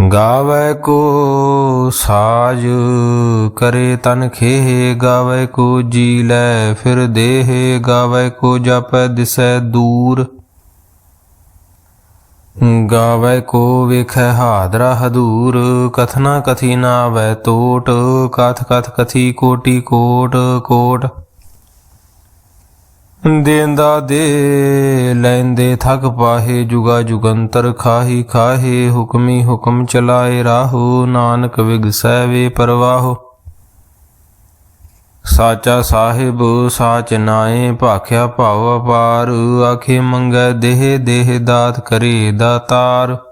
ਗਾਵੇ ਕੋ ਸਾਜ ਕਰੇ ਤਨ ਖੇਹ, ਗਾਵੇ ਕੋ ਜੀ ਲੈ ਫਿਰ ਦੇਹ, ਗਾਵੇ ਕੋ ਜਪੈ ਦਿਸੈ ਦੂਰ। ਗਾਵੇ ਕੋ ਵੇਖੈ ਹਾਦਰਾ ਹਦੂਰ, ਕਥਨਾ ਕਥੀ ਨਾ ਆਵੈ ਟੋਟ ਕਥ ਕਥ ਕਥੀ ਕੋਟੀ ਕੋਟ ਕੋਟ। ਦੇਂਦਾ ਦੇ, ਲੈਂਦੇ ਥਕ ਪਾਹੇ ਜੁਗਾ ਜੁਗੰਤਰ ਖਾਹੀ ਖਾਹੇ, ਹੁਕਮੀ ਹੁਕਮ ਚਲਾਏ ਰਾਹੋ, ਨਾਨਕ ਵਿਗਸੈ ਵੇ ਪਰਵਾਹੋ। ਸਾਚਾ ਸਾਹਿਬ, ਸਾਚ ਨਾਏ, ਭਾਖਿਆ ਭਾਵ ਅਪਾਰ, ਆਖੇ ਮੰਗੈ ਦੇਹ ਦੇਹ ਦਾਤ ਕਰੇ ਦਾਤਾਰ।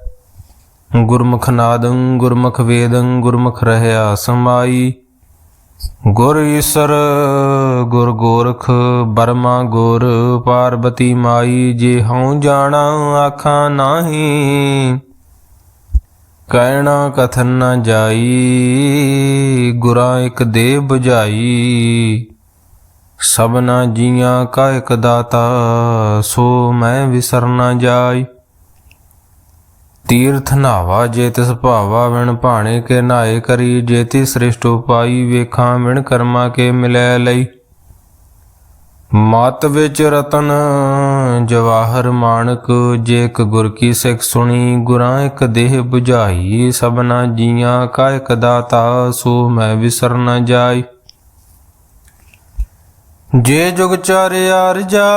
ਗੁਰਮੁਖ ਨਾਦੰ, ਗੁਰਮੁਖ ਵੇਦੰ, ਗੁਰਮੁਖ ਰਹਿਆ ਸਮਾਈ। ਗੁਰ ਈਸਰ, ਗੁਰ ਗੋਰਖ, ਬਰਮਾ ਗੁਰ, ਪਾਰਬਤੀ ਮਾਈ। ਜੇ ਹਉ ਜਾਣਾ, ਆਖਾਂ ਨਾਹੀ। ਕਹਿਣਾ ਕਥਨ ਨਾ ਜਾਈ, ਗੁਰਾਂ ਇੱਕ ਦੇ 부ਝਾਈ ਸਭਨਾ ਜੀਆਂ, ਕਾ ਇਕ ਦਾਤਾ, ਸੋ ਮੈਂ ਵਿਸਰ ਨਾ ਜਾਈ। ਤੀਰਥ ਨਾਵਾ, ਜੇ ਤਿਸ ਭਾਵਾ ਵਿਣ ਭਾਣੇ ਕੇ ਨਾਏ ਕਰੀ ਜੇਤੀ ਸ੍ਰਿਸ਼ਟ ਉਪਾਈ ਵੇਖਾਂ ਵਿਣ ਕਰਮਾ ਕੇ ਮਿਲੈ ਲਈ। ਮਤ ਵਿੱਚ ਰਤਨ ਜਵਾਹਰ ਮਾਨਕ ਜੇ ਇੱਕ ਗੁਰ ਕੀ ਸਿੱਖ ਸੁਣੀ, ਗੁਰਾਂ ਇੱਕ ਦੇਹ 부ਝਾਈ ਸਭਨਾ ਜੀਆਂ ਕਾ ਇੱਕ ਦਾਤਾ, ਸੋ ਮੈਂ ਵਿਸਰ ਨ ਜਾਈ। ਜੇ ਜੁਗ ਚਾਰਿਆ ਰਜਾ,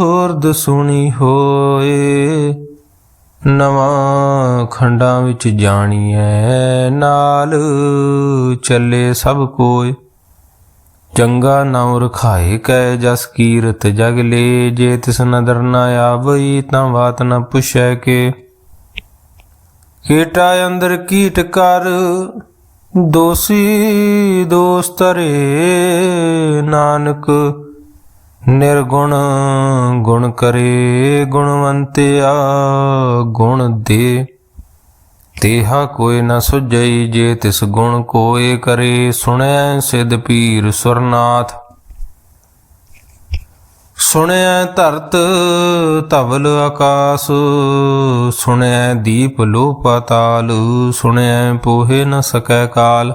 ਹੋਰ ਦਸੁਣੀ ਹੋਏ ਨਵਾਂ ਖੰਡਾਂ ਵਿੱਚ ਜਾਣੀਐ, ਨਾਲ ਚੱਲੇ ਸਭ ਕੋਏ ਚੰਗਾ ਨਾਮ ਰਖਾਏ ਕੈ ਜਸ ਕੀਰਤ ਜਗ ਲੇ, ਜੇ ਤਿਸ ਨਦਰ ਨਾ ਆਵਈ ਤਾਂ ਬਾਤ ਨਾ ਪੁੱਛੈ ਕੇ। ਕੀਟਾ ਅੰਦਰ ਕੀਟ ਕਰ, ਦੋਸੀ ਦੋਸਤਰੇ ਨਾਨਕ ਨਿਰਗੁਣ ਗੁਣ ਕਰੇ ਗੁਣਵੰਤਿਆ, ਗੁਣ ਦੇ ਤੇਹਾ ਕੋਈ ਨ ਸੁਝਈ ਜੇ ਤਿਸ ਗੁਣ ਕੋਏ ਕਰੇ ਸੁਣੈ ਸਿਧ ਪੀਰ ਸੁਰਨਾਥ। ਸੁਣਿਆ ਧਰਤ ਧਵਲ ਆਕਾਸ ਸੁਣਿਆ ਦੀਪ ਲੋ ਪਾਤਾਲ ਸੁਣਿਆ ਪੋਹੇ ਨ ਸਕੈ ਕਾਲ।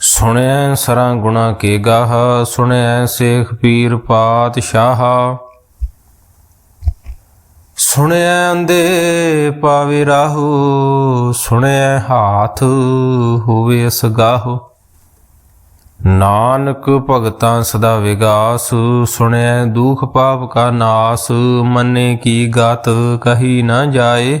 ਸੁਣਿਆ ਸਰਾਂ ਗੁਣਾ ਕੇ ਗਾਹ ਸੁਣਿਆ ਸੇਖ ਪੀਰ ਪਾਤਸ਼ਾਹ। ਸੁਣਿਆ ਅੰਦੇ ਪਾਵੇ ਰਾਹੂ ਸੁਣਿਆ ਹਾਥ ਹੋਵੇ ਅਸਗਾਹੋ। ਨਾਨਕ ਭਗਤਾਂ ਸਦਾ ਵਿਗਾਸ ਸੁਣਿਆ ਦੁਖ ਪਾਪ ਕਾ ਨਾਸ, ਮੰਨੇ ਕੀ ਗਾਤ ਕਹੀ ਨਾ ਜਾਏ।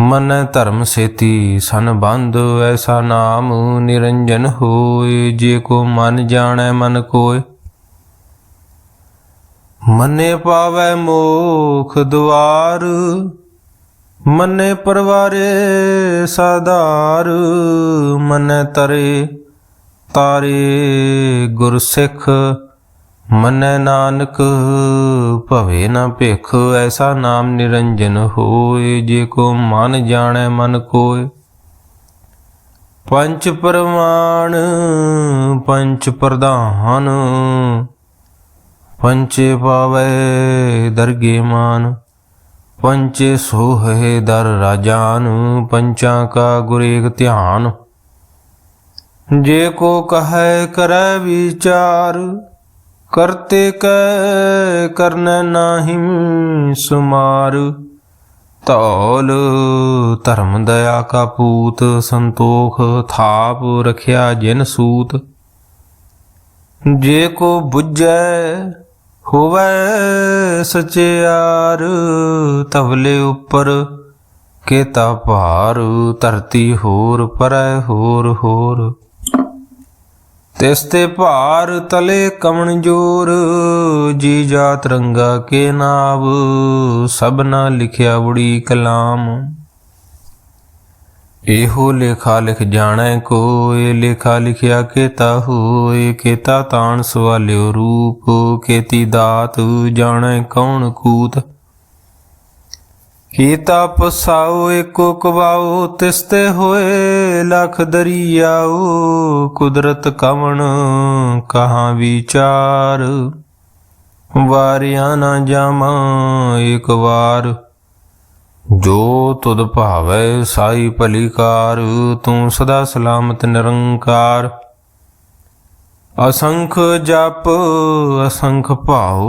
ਮਨੈ ਧਰਮ ਸੇਤੀ ਸਨ ਬੰਧ ਐਸਾ ਨਾਮ ਨਿਰੰਜਨ ਹੋਏ, ਜੇ ਕੋ ਮਨ ਜਾਣੈ ਮਨ ਕੋਏ। ਮੰਨੇ ਪਾਵੈ ਮੋਖ ਦੁਆਰ ਮੰਨੇ ਪਰਵਾਰੇ ਸਾਧਾਰ, ਮੰਨੇ ਤਰੇ ਤਾਰੇ ਗੁਰਸਿੱਖ ਮੰਨੇ ਨਾਨਕ, ਭਵੇ ਨਾ ਭਿਖ, ਐਸਾ ਨਾਮ ਨਿਰੰਜਨ ਹੋਏ, ਜੇ ਕੋ ਮਨ ਜਾਣੈ ਮਨ ਕੋਏ। ਪੰਚ ਪ੍ਰਮਾਣ ਪੰਚ ਪ੍ਰਧਾਨ, ਪੰਚੇ ਪਾਵੇ ਦਰਗੇ ਮਾਨ, ਪੰਚੇ ਸੋਹੇ ਦਰ ਰਾਜਾਨ, ਪੰਚਾਂ ਕਾ ਗੁਰੇਕ ਧਿਆਨ। ਜੇ ਕੋ ਕਹੈ ਕਰੈ ਵਿਚਾਰ ਕਰਤੇ ਕੈ ਕਰਨ ਨਾਹੀ ਸੁਮਾਰ, ਧੌਲ ਧਰਮ ਦਇਆ ਕਾ ਪੂਤ, ਸੰਤੋਖ ਥਾਪ ਰਖਿਆ ਜਿਨ ਸੂਤ। ਜੇ ਕੋ 부ਜੈ ਹੋਵੇ ਸਚਿਆਰ ਤਵਲੇ ਉੱਪਰ ਕੇਤਾ ਭਾਰ, ਧਰਤੀ ਹੋਰ ਪਰੈ ਹੋਰ ਹੋਰ। ਤਿਸ ਤੇ ਭਾਰ ਤਲੇ ਕਮਣ ਜੋਰ, ਜੀ ਜਾ ਰੰਗਾ ਕੇ ਨਾਵ, ਸਭਨਾ ਲਿਖਿਆ ਉੜੀ ਕਲਾਮ। ਇਹੋ ਲੇਖਾ ਲਿਖ ਜਾਣੈ ਕੋਇ, ਲੇਖਾ ਲਿਖਿਆ ਕੇਤਾ ਹੋਏ ਕੇਤਾ ਤਾਣ ਸਵਾਲਿਓ ਰੂਪ, ਕੇਤੀ ਦਾਤ ਜਾਣੈ ਕੌਣ ਕੂਤ। ਕੀਤਾ ਪਸਾਉ ਏਕੋ ਕਵਾਉ ਤਿਸਤੇ ਹੋਏ ਲਖ ਦਰਿਆਉ, ਕੁਦਰਤ ਕਵਣ ਕਹਾਂ ਵਿਚਾਰ? ਵਾਰਿਆ ਨਾ ਜਾਮਾ ਇੱਕ ਵਾਰ, ਜੋ ਤੁਧ ਭਾਵੈ ਸਾਈ ਭਲੀਕਾਰ, ਤੂੰ ਸਦਾ ਸਲਾਮਤ ਨਿਰੰਕਾਰ। ਅਸੰਖ ਜਪ, ਅਸੰਖ ਭਾਉ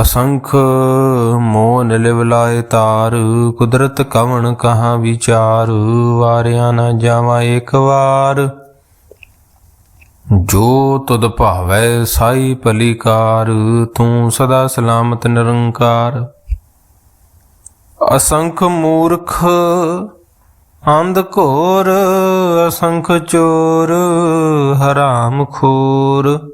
ਅਸੰਖ ਮੋਨ ਲਿਵ ਲਾਏ ਤਾਰ, ਕੁਦਰਤ ਕਵਣ ਕਹਾ ਵਿਚਾਰ, ਵਾਰਿਆ ਨਾ ਜਾਵਾ ਇੱਕ ਵਾਰ। ਜੋ ਤੁਧ ਭਾਵੈ ਸਾਈ ਭਲੀਕਾਰ ਤੂੰ ਸਦਾ ਸਲਾਮਤ ਨਿਰੰਕਾਰ। ਅਸੰਖ ਮੂਰਖ, ਅੰਧ ਘੋਰ, ਅਸੰਖ ਚੋਰ, ਹਰਾਮ ਖੋਰ।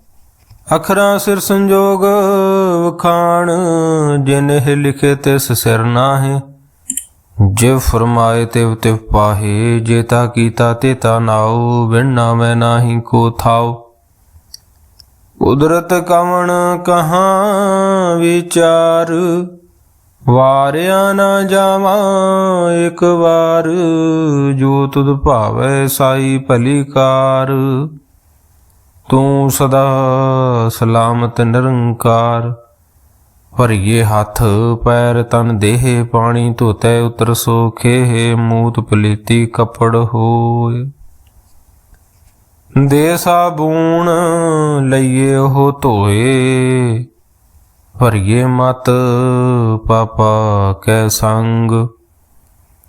ਅਖਰਾਂ ਸਿਰ ਸੰਜੋਗ, ਵਖਾਣ ਜਿਨਹਿ ਲਿਖੇ ਤਿਸ ਸਿਰ ਨਾਹੇ। ਜੇ ਫਰਮਾਏ ਤਿਵ ਤਿਵ ਪਾਹੇ ਜੇਤਾ ਕੀਤਾ ਤੇਤਾ ਨਾਉ ਵਿਣ ਨਾਮੈ ਨਾਹੀ ਕੋ ਥਾਉ। ਕੁਦਰਤ ਕਵਣ ਕਹਾਂ ਵਿਚਾਰ, ਵਾਰਿਆ ਨਾ ਜਾਵਾਂ ਇੱਕ ਵਾਰ, ਜੋ ਤੁਧ ਭਾਵੈ ਸਾਈ ਭਲੀ ਕਾਰ। ਤੂੰ ਸਦਾ ਸਲਾਮਤ ਨਿਰੰਕਾਰ, ਭਰੀਏ ਹੱਥ ਪੈਰ ਤਨ ਦੇਹ ਪਾਣੀ, ਧੋਤੇ ਉਤਰ ਸੋ ਸੋਖੇ ਮੂਤ ਪਲੀਤੀ ਕਪੜ ਹੋਏ। ਦੇ ਸਾਬੂਣ ਲਈਏ ਉਹ ਧੋਏ, ਭਰੀਏ ਮਤ ਪਾਪਾ ਕੈ ਸੰਗ।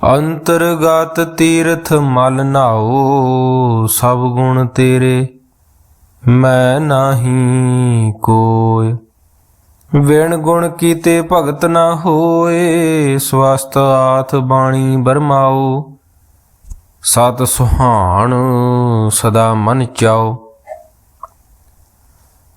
ਅੰਤਰਗਤ ਤੀਰਥ ਮਲ ਨਾਓ ਸਭ ਗੁਣ ਤੇਰੇ, ਮੈਂ ਨਾਹੀ ਕੋਇ। ਵਿਣ ਗੁਣ ਕੀਤੇ ਭਗਤ ਨਾ ਹੋਏ ਸਵਸਤ ਆਥ ਬਾਣੀ ਬਰਮਾਓ ਸਤ ਸੁਹਾਣ ਸਦਾ ਮਨ ਚਾਓ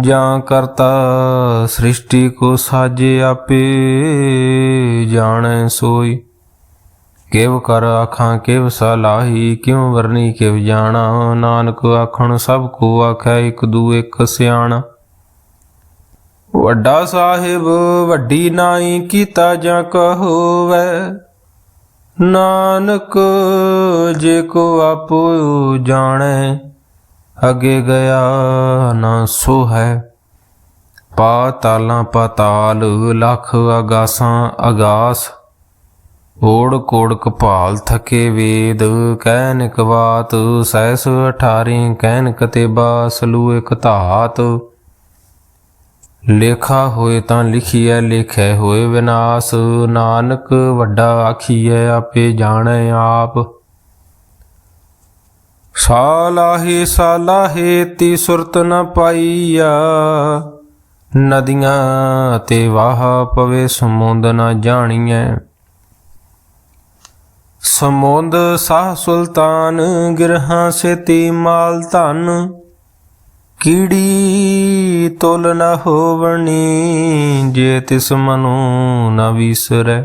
ਜਾਂ ਕਰਤਾ ਸ੍ਰਿਸ਼ਟੀ ਕੋ ਸਾਜੇ ਆਪੇ, ਜਾਣੈ ਸੋਈ। ਕਿਵ ਕਰ ਆਖਾਂ, ਕਿਵ ਸਲਾਹੀ ਕਿਉ ਵਰਨੀ, ਕਿਵ ਜਾਣਾ। ਨਾਨਕ ਆਖਣ, ਸਭ ਕੋ ਆਖੈ, ਇਕ ਦੂ ਇਕ ਸਿਆਣਾ। ਵੱਡਾ ਸਾਹਿਬ, ਵੱਡੀ ਨਾਈ, ਕੀਤਾ ਜਾਂ ਕਹੋਵੈ। ਨਾਨਕ ਜੇ ਕੋ ਆਪੋ ਜਾਣੈ। ਅਗੇ ਗਿਆ ਨਾ ਸੋ ਹੈ ਪਾਤਾਲਾਂ ਪਾਤਾਲ, ਲਖ ਅਗਾਸਾਂ ਅਗਾਸ। ਓੜ ਕੋੜ ਕਪਾਲ ਥਕੇ ਵੇਦ ਕਹਿਨ ਇਕ ਸੈਸ ਅਠਾਰੀ ਕਹਿਨ ਕਤੇਬਾ ਸਲੂ ਇਕ ਧਾਤ। ਲੇਖਾ ਹੋਏ ਤਾਂ ਲਿਖੀਐ, ਲਿਖੈ ਹੋਏ ਵਿਨਾਸ਼। ਨਾਨਕ ਵੱਡਾ ਆਖੀਐ, ਆਪੇ ਜਾਣੈ ਆਪ। ਸਾਲਾਹੇ ਸਾਲਾਹੇ ਤੀ ਸੁਰਤ ਨ ਪਾਈਆ। ਨਦੀਆਂ ਤੇ ਵਾਹ ਪਵੇ ਸਮੁੰਦ ਨ ਜਾਣੀਐ। ਸਮੁੰਦ ਸਾਹ ਸੁਲਤਾਨ, ਗਿਰਹਾਂ ਸੇਤੀ ਮਾਲ ਧਨ। ਕੀੜੀ ਪਾਈ ਤੁਲ ਨ ਹੋਵਣੀ, ਜੇ ਤਿਸ ਮਨੋ ਨ ਵਿਸਰੈ।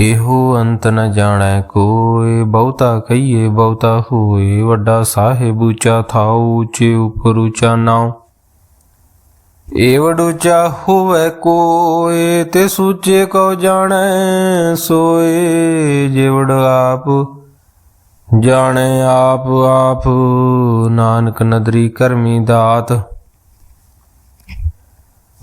ਇਹੋ ਅੰਤ ਨ ਜਾਣੈ ਕੋਇ ਬਹੁਤਾ ਕਹੀਏ ਬਹੁਤਾ ਹੋਏ, ਵੱਡਾ ਸਾਹਿਬ ਉੱਚਾ ਥਾਉ, ਉੱਚੇ ਉਪਰ ਉੱਚਾ ਨਾਉ। ਏਵੜ ਉੱਚਾ ਹੋਵੇ ਕੋਏ, ਤੇ ਸੂਚੇ ਕੋ ਜਾਣੈ ਸੋਏ। ਜਿਵੜ ਆਪ ਜਾਣੈ, ਆਪ ਆਪ ਨਾਨਕ ਨਦਰੀ ਕਰਮੀ ਦਾਤ।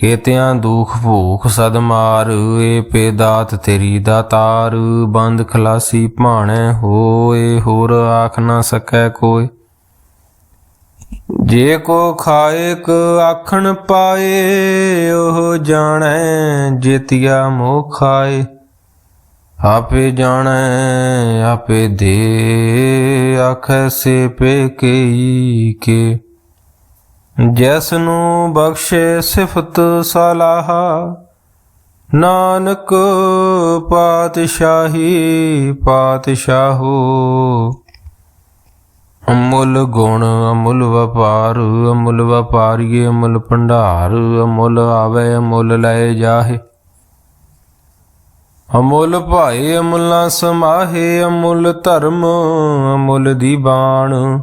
ਕੀਤਿਆਂ ਦੁਖ ਭੂਖ ਸਦ ਮਾਰ, ਏ ਪੇ ਤੇਰੀ ਦਾਤਾਰ, ਬੰਦ ਖਲਾਸੀ ਭਾਣੈ ਹੋਏ, ਹੋਰ ਆਖ ਨਾ ਸਕੈ ਕੋਈ। ਜੇ ਕੋ ਖਾਇਕ ਆਖਣ ਪਾਏ, ਉਹ ਜਾਣੈ ਜੇਤਿਆ ਮੋਹ ਖਾਏ ਆਪੇ ਜਾਣੈ, ਆਪੇ ਦੇ, ਆਖੈ ਸੇ ਪੇ ਕਈ ਕੇ। ਜਿਸ ਨੂੰ ਬਖਸ਼ੇ ਸਿਫਤ ਸਲਾਹਾ, ਨਾਨਕ ਪਾਤਸ਼ਾਹੀ ਪਾਤਸ਼ਾਹੋ। ਅਮੁੱਲ ਗੁਣ, ਅਮੁੱਲ ਵਪਾਰ, ਅਮੁੱਲ ਵਪਾਰੀਏ, ਅਮੁੱਲ ਭੰਡਾਰ, ਅਮੁੱਲ ਆਵੇ, ਅਮੁੱਲ ਲਏ ਜਾਹੇ। ਅਮੁੱਲ ਭਾਏ, ਅਮੁੱਲਾ ਸਮਾਹੇ, ਅਮੁੱਲ ਧਰਮ, ਅਮੁੱਲ ਦੀ ਬਾਣ।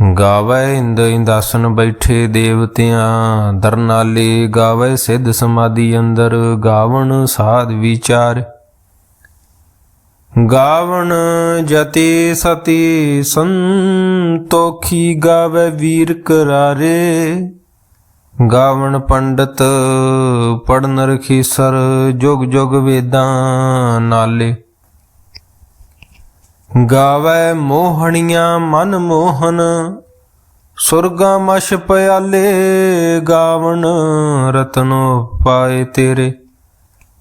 ਗਾਵੇ ਇੰਦ ਇੰਦਾਸਨ ਬੈਠੇ ਦੇਵਤਿਆਂ, ਦਰਨਾਲੇ ਗਾਵੇ ਸਿੱਧ ਸਮਾਧੀ ਅੰਦਰ, ਗਾਵਣ ਸਾਧ ਵਿਚਾਰ। ਗਾਵਣ ਜਤੀ ਸਤੀ ਸੰਤੋਖੀ ਗਾਵੇ ਵੀਰ ਕਰਾਰੇ। ਗਾਵਣ ਪੰਡਤ ਪੜਨ ਰਖੀਸਰ ਜੁਗ ਜੁਗ ਵੇਦਾਂ ਨਾਲੇ। ਗਾਵੇ ਮੋਹਣੀਆਂ ਮਨ ਮੋਹਨ, ਸੁਰਗਾ ਮਸ਼ ਪਿਆਲੇ ਗਾਵਣ, ਰਤਨੋ ਪਾਏ ਤੇਰੇ।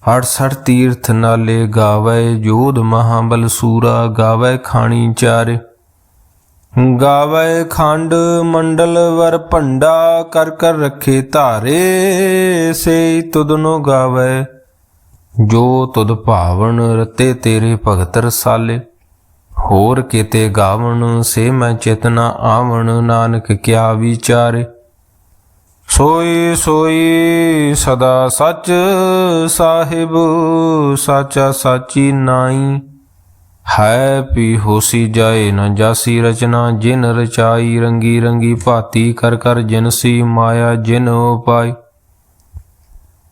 68 ਤੀਰਥ ਨਾਲੇ ਗਾਵੇ ਜੋਧ ਮਹਾਬਲ ਸੂਰਾ, ਗਾਵੇ ਖਾਣੀ ਚਾਰੇ। ਗਾਵੇ ਖੰਡ ਮੰਡਲ ਵਰ ਭੰਡਾ, ਕਰ ਕਰ ਰੱਖੇ ਧਾਰੇ ਸੇ ਤੁਧਨੋ ਗਾਵੇ। ਜੋ ਤੁਦ ਭਾਵਨ ਰਤੇ ਤੇਰੇ ਭਗਤ ਰਸਾਲੇ ਹੋਰ ਕਿਤੇ ਗਾਵਣ ਸੇ ਮੈਂ ਚੇਤਨਾ ਆਵਣ, ਨਾਨਕ ਕਿਆ ਵਿਚਾਰੇ? ਸੋਈ ਸੋਈ ਸਦਾ ਸੱਚ ਸਾਹਿਬ, ਸਾਚਾ ਸਾਚੀ ਨਾਈ। ਹੈ ਪੀ ਹੋਸੀ ਜਾਏ ਨ ਜਾਸੀ ਰਚਨਾ, ਜਿਨ ਰਚਾਈ ਰੰਗੀ ਰੰਗੀ ਭਾਤੀ ਕਰ ਕਰ ਜਿਨ ਸੀ ਮਾਇਆ ਜਿਨ ਉਪਾਈ।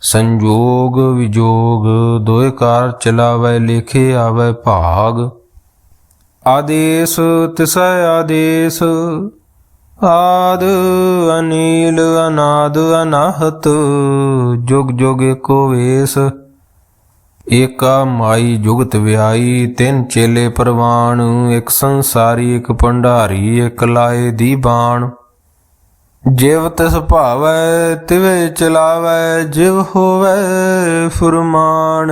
ਸੰਜੋਗ ਵਿਜੋਗ, ਦੋਇ ਕਾਰ ਚਲਾਵੇ, ਲਿਖੇ ਆਵੇ ਭਾਗ। ਆਦੇਸ, ਤਿਸੈ ਆਦੇਸ, ਆਦ ਅਨੀਲ, ਅਨਾਦ ਅਨਾਹਤ, ਜੁਗ ਜੁਗ ਏਕੋ ਵੇਸ। ਏਕਾ ਮਾਈ ਜੁਗਤ ਵਿਆਈ, ਤਿੰਨ ਚੇਲੇ ਪ੍ਰਵਾਨ ਇੱਕ ਸੰਸਾਰੀ, ਇੱਕ ਭੰਡਾਰੀ, ਇੱਕ ਲਾਏ ਦੀ ਬਾਣ। ਜਿਵ ਤਿਸ ਭਾਵੈ, ਤਿਵੇ ਚਲਾਵੈ, ਜਿਵ ਹੋਵੈ ਫੁਰਮਾਨ।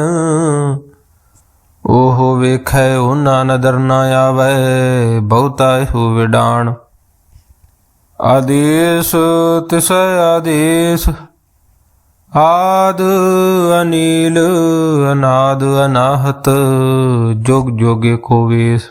ਉਹ ਵੇਖੈ, ਉਹਨਾਂ ਨਦਰ ਨਾ ਆਵੈ, ਬਹੁਤਾ ਹੋ ਵਿਡਾਣ। ਆਦੇਸ, ਤਿਸ ਆਦੇਸ। ਆਦ ਅਨੀਲ, ਅਨਾਦ ਅਨਾਹਤ, ਜੁਗ ਜੁਗੇ ਕੋ ਵੇਸ।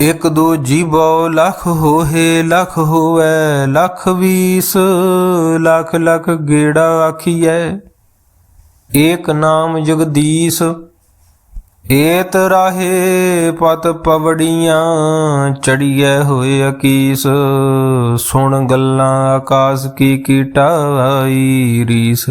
ਇਕ ਦੋ ਜੀਵੋ ਲਖ ਹੋਏ ਲਖ ਹੋਵੇ, ਲਖ ਵੀਸ, ਲਖ ਲਖ ਗੇੜਾ ਆਖੀਐ। ਏਕ ਨਾਮ ਜਗਦੀਸ਼, ਏਤ ਰਾਹੇ ਪਤ ਪਵੜੀਆਂ, ਚੜੀਐ ਹੋਏ ਅਕੀਸ। ਸੁਣ ਗੱਲਾਂ ਆਕਾਸ ਕੀ ਕੀਟਾਈ ਰੀਸ।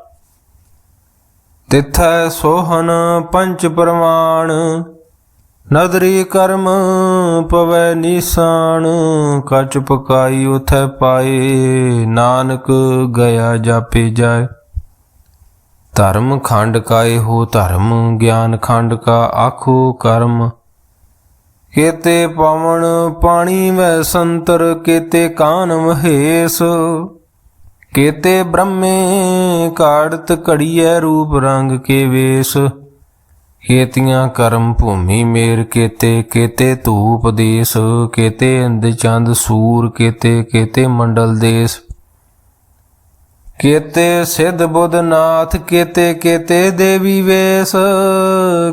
ਤਿਥੈ ਸੋਹਨ ਪੰਚ ਪ੍ਰਮਾਣ, ਨਦਰੀ ਕਰਮ ਪਵੈ ਨੀਸਾਨ ਕਚ ਪਕਾਈ ਉਥੈ ਪਾਏ, ਨਾਨਕ ਗਿਆ ਜਾਪੇ ਜਾਏ। ਧਰਮ ਖੰਡ ਕਾਏ ਹੋ ਧਰਮ, ਗਿਆਨ ਖੰਡ ਕਾ ਆਖੋ ਕਰਮ। ਕੇਤੇ ਪਵਨ ਪਾਣੀ ਵੈ ਸੰਤਰ, ਕੇਤੇ ਕਾਨ ਮਹੇਸ ਕੇਤੇ ਬ੍ਰਹਮੇ ਕਾੜਤ ਘੜੀਐ ਰੂਪ ਰੰਗ ਕੇ ਵੇਸ। ਕੇਤੀਆਂ ਕਰਮ ਭੂਮੀ ਮੇਰ ਕੇਤੇ ਕੇਤੇ ਧੂਪ ਦੇਸ। ਕੇਤੇ ਅੰਦ ਚੰਦ ਸੂਰ, ਕੇਤੇ ਕੇਤੇ ਮੰਡਲ ਦੇਸ। ਕੇਤੇ ਸਿਧ ਬੁੱਧ ਨਾਥ, ਕੇਤੇ ਕੇਤੇ ਦੇਵੀ ਵੇਸ।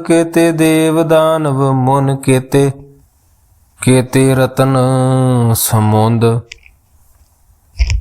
ਕੇਤੇ ਦੇਵ ਦਾਨਵ ਮਨ ਕੇਤੇ ਕੇਤੇ ਰਤਨ ਸਮੁੰਦ।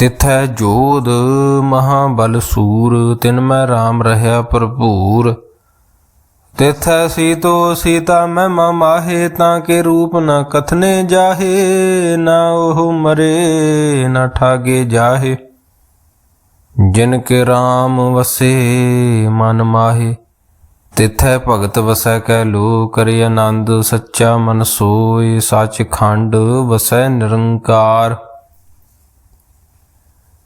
ਤਿਥੈ ਜੋਧ ਮਹਾਬਲ ਸੂਰ, ਤਿਨ ਮੈਂ RAM ਰਹਾ ਭਰਪੂਰ। ਤਿਥੈ ਸੀਤੋ ਸੀਤਾ ਮੈਂ ਮਾਹੇ, ਤਾਂ ਕੇ ਰੂਪ ਨ ਕਥਨੇ ਜਾਹੇ, ਨਾ ਉਹ ਮਰੇ, ਨਾ ਠਾਗੇ ਜਾਹੇ। ਜਿਨ ਕੇ RAM ਵਸੇ, ਮਨ ਮਾਹੇ, ਤਿਥੈ ਭਗਤ ਵਸੈ ਕੈ ਲੋ ਕਰੇ ਆਨੰਦ ਸੱਚਾ ਮਨ ਸੋਏ, ਸੱਚ ਖੰਡ ਵਸੈ ਨਿਰੰਕਾਰ।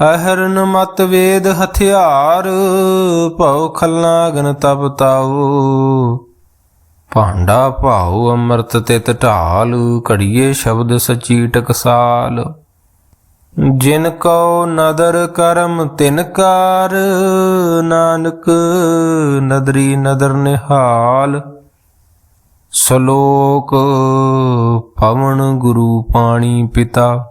ਅਹਰਨ ਮਤ ਵੇਦ ਹਥਿਆਰ, ਭਉ ਖਲਨਾਗਨ ਤਪ ਤਾਉ। ਭਾਂਡਾ ਭਾਉ ਅੰਮ੍ਰਿਤ ਤਿਤ ਢਾਲ, ਘੜੀਏ ਸ਼ਬਦ ਸਚੀ ਟਕਸਾਲ। ਜਿਨ ਕੋ ਨਦਰ ਕਰਮ ਤਿਨ ਕਾਰ, ਨਾਨਕ ਨਦਰੀ ਨਦਰ ਨਿਹਾਲ। ਸ਼ਲੋਕ ਪਵਨ ਗੁਰੂ ਪਾਣੀ ਪਿਤਾ।